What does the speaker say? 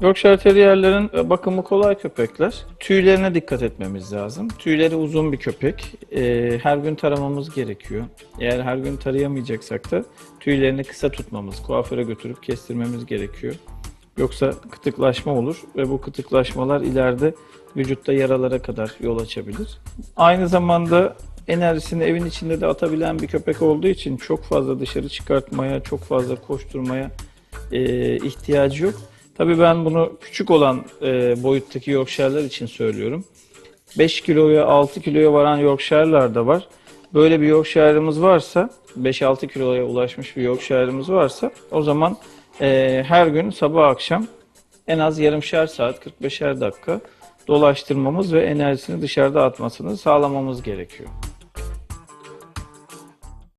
Yorkshire Terrier'lerin e, bakımı kolay köpekler. Tüylerine dikkat etmemiz lazım. Tüyleri uzun bir köpek. E, her gün taramamız gerekiyor. Eğer her gün tarayamayacaksak da tüylerini kısa tutmamız, kuaföre götürüp kestirmemiz gerekiyor. Yoksa kıtıklaşma olur ve bu kıtıklaşmalar ileride vücutta yaralara kadar yol açabilir. Aynı zamanda enerjisini evin içinde de atabilen bir köpek olduğu için çok fazla dışarı çıkartmaya, çok fazla koşturmaya e, ihtiyacı yok. Tabii ben bunu küçük olan e, boyuttaki Yorkshire'lar için söylüyorum. 5 kiloya 6 kiloya varan Yorkshire'lar da var. Böyle bir Yorkshire'ımız varsa 5-6 kiloya ulaşmış bir Yorkshire'ımız varsa o zaman e, her gün sabah akşam en az yarımşar saat 45'er dakika dolaştırmamız ve enerjisini dışarıda atmasını sağlamamız gerekiyor.